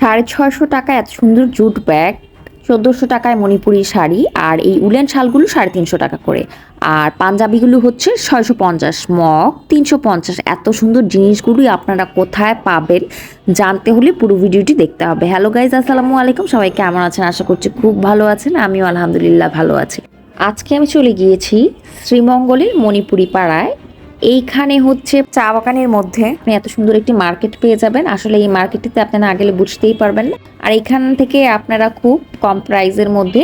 সাড়ে ছয়শো টাকা এত সুন্দর জুট ব্যাগ, চোদ্দোশো টাকায় মণিপুরি শাড়ি আর এই উলেন শালগুলো সাড়ে তিনশো টাকা করে। আর পাঞ্জাবিগুলো হচ্ছে ছয়শো পঞ্চাশ মগ, তিনশো পঞ্চাশ। এত সুন্দর জিনিসগুলোই আপনারা কোথায় পাবেন জানতে হলে পুরো ভিডিওটি দেখতে হবে। হ্যালো গাইজ আসসালামু আলাইকুম। সবাই কেমন আছেন? আশা করছি খুব ভালো আছেন। আমিও আলহামদুলিল্লাহ ভালো আছি। আজকে আমি চলে গিয়েছি শ্রীমঙ্গলের মণিপুরি পাড়ায়। এইখানে হচ্ছে চা বাগানের মধ্যে আপনি এত সুন্দর একটি মার্কেট পেয়ে যাবেন। আসলে এই মার্কেটটিতে আপনি না গেলে বুঝতেই পারবেন না। আর এখান থেকে আপনারা খুব কম প্রাইসের মধ্যে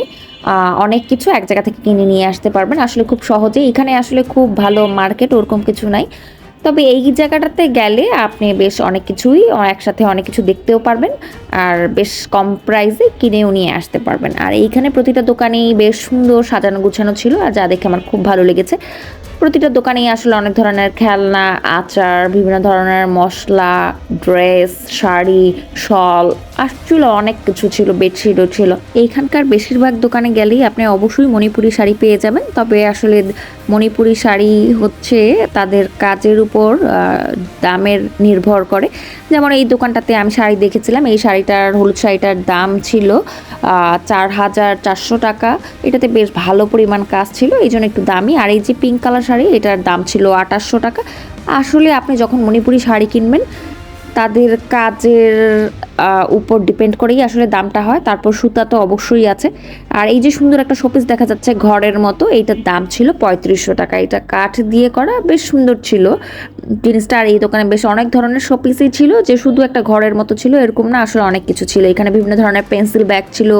অনেক কিছু এক জায়গা থেকে কিনে নিয়ে আসতে পারবেন। আসলে খুব সহজে এখানে আসলে খুব ভালো মার্কেট, ওরকম কিছু নাই। তবে এই জায়গাটাতে গেলে আপনি বেশ অনেক কিছুই একসাথে অনেক কিছু দেখতেও পারবেন। আর বেশ কম প্রাইসে কিনেও নিয়ে আসতে পারবেন। আর এইখানে প্রতিটা দোকানেই বেশ সুন্দর সাজানো গুছানো ছিল। আর যা দেখে আমার খুব ভালো লেগেছে। প্রতিটা দোকানেই আসলে অনেক ধরনের খেলনা, আচার, বিভিন্ন ধরনের মশলা, ড্রেস, শাড়ি, শল আসছিল অনেক কিছু ছিল, বেডশিটও ছিল। এইখানকার বেশিরভাগ দোকানে গেলেই আপনি অবশ্যই মণিপুরি শাড়ি পেয়ে যাবেন। তবে আসলে মণিপুরি শাড়ি হচ্ছে তাদের কাজের উপর দামের নির্ভর করে। যেমন এই দোকানটাতে আমি শাড়ি দেখেছিলাম, এই শাড়িটার, হলুদ শাড়িটার দাম ছিল চার হাজার চারশো টাকা। এটাতে বেশ ভালো পরিমাণ কাজ ছিল এই জন্য একটু দামি। আর এই যে পিঙ্ক কালার শাড়ি এটার দাম ছিল আঠাশশো টাকা। আসলে আপনি যখন মণিপুরি শাড়ি কিনবেন, তাদের কাজের উপর ডিপেন্ড করেই আসলে দামটা হয়। তারপর সুতা তো অবশ্যই আছে। আর এই যে সুন্দর একটা শোপিস দেখা যাচ্ছে ঘরের মতো, এইটার দাম ছিল পঁয়ত্রিশশো টাকা। এটা কাঠ দিয়ে করা বেশ সুন্দর ছিল। জিনিসটা আর এই দোকানে বেশ অনেক ধরনের শোপিসই ছিল, যে শুধু একটা ঘরের মতো ছিল, এরকম না, আসলে অনেক কিছু ছিল। এখানে বিভিন্ন ধরনের পেন্সিল ব্যাগ ছিল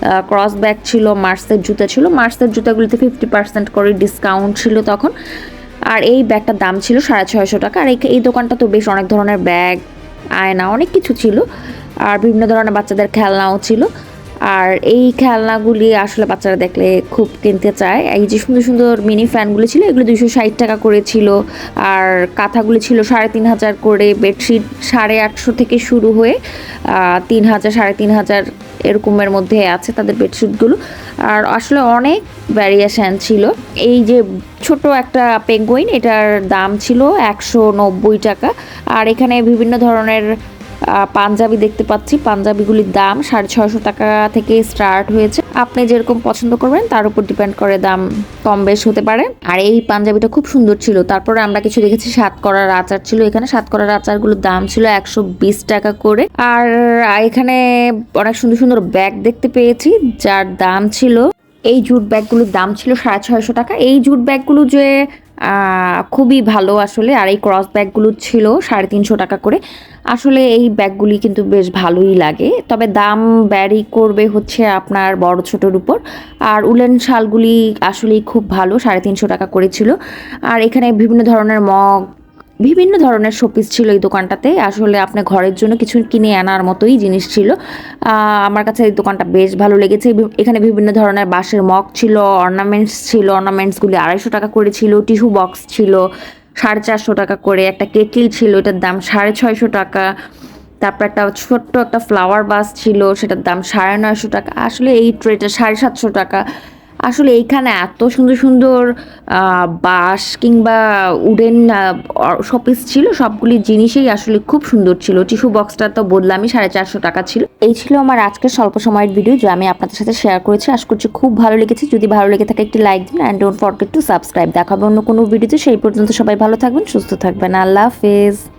ক্রস ব্যাগ ছিল মার্সের জুতা ছিল। মার্সের জুতাগুলিতে ফিফটি পার্সেন্ট করে ডিসকাউন্ট ছিল তখন। আর এই ব্যাগটার দাম ছিল সাড়ে ছয়শো টাকা। আর এই- দোকানটা তো বেশ অনেক ধরনের ব্যাগ, আয়না, অনেক কিছু ছিল। আর বিভিন্ন ধরনের বাচ্চাদের খেলনাও ছিল। আর এই খেলনাগুলি আসলে বাচ্চারা দেখলে খুব কিনতে চায়। এই যে সুন্দর সুন্দর মিনি ফ্যানগুলি ছিল, এগুলো দুশো ষাট টাকা করে ছিল। আর কাঁথাগুলি ছিল সাড়ে তিন হাজার করে বেডশিট সাড়ে আটশো থেকে শুরু হয়ে তিন হাজার, সাড়ে তিন হাজার এরকমের মধ্যে আছে তাদের বেডশিটগুলো আর আসলে অনেক ভ্যারিয়েশন ছিল। এই যে ছোট একটা পেঙ্গুইন এটার দাম ছিল একশো নব্বই টাকা। আর এখানে বিভিন্ন ধরনের পাঞ্জাবি দেখতে পাচ্ছি। পাঞ্জাবিগুলির দাম সাড়ে ছয়শো টাকা থেকে স্টার্ট হয়েছে। আপনি যেরকম পছন্দ করবেন, তার উপর ডিপেন্ড করে দাম কম বেশ হতে পারে। আর এই পাঞ্জাবিটা খুব সুন্দর ছিল। তারপরে আমরা কিছু দেখেছি সাত করার আচার ছিল এখানে। সাত করার আচারগুলোর দাম ছিল একশো বিশ টাকা করে। আর এখানে অনেক সুন্দর সুন্দর ব্যাগ দেখতে পেয়েছি, যার দাম ছিল, এই জুট ব্যাগগুলোর দাম ছিল সাড়ে ছয়শো টাকা। এই জুট ব্যাগগুলো যে খুবই ভালো আসলে। আর এই ক্রস ব্যাগগুলো ছিল সাড়ে তিনশো টাকা করে। আসলে এই ব্যাগগুলি কিন্তু বেশ ভালোই লাগে। তবে দাম ব্যারি করবে হচ্ছে আপনার বড় ছোটোর উপর। আর উলেন শালগুলি আসলেই খুব ভালো, সাড়ে তিনশো টাকা করেছিল আর এখানে বিভিন্ন ধরনের মগ বিভিন্ন ধরনের শোপিস ছিল এই দোকানটাতে। আসলে আপনি ঘরের জন্য কিছু কিনে আনার মতোই জিনিস ছিল। আমার কাছে এই দোকানটা বেশ ভালো লেগেছে। এখানে বিভিন্ন ধরনের বাঁশের মগ ছিল অর্নামেন্টস ছিল অর্নামেন্টসগুলি আড়াইশো টাকা করে ছিল, টিস্যু বক্স ছিল, সাড়ে চারশো টাকা করে, একটা কেটলি ছিল, এটার দাম সাড়ে ছয়শো টাকা। তারপর একটা ছোট্ট একটা ফ্লাওয়ার বাস ছিল, সেটার দাম সাড়ে নয়শো টাকা। আসলে এই ট্রেটা সাড়ে সাতশো টাকা। আসলে এইখানে এত সুন্দর সুন্দর বাঁশ কিংবা উডেন শপিস ছিল, সবগুলি জিনিসই আসলে খুব সুন্দর ছিল। টিস্যু বক্সটা তো বললামই সাড়ে চারশো টাকা ছিল। এই ছিল আমার আজকের স্বল্প সময়ের ভিডিও, যা আমি আপনাদের সাথে শেয়ার করেছি। আশা করছি খুব ভালো লেগেছে। যদি ভালো লেগে থাকে একটি লাইক দিন and don't forget to subscribe দেখাবে অন্য কোনো ভিডিওতে সেই পর্যন্ত সবাই ভালো থাকবেন, সুস্থ থাকবেন। আল্লাহ হাফেজ।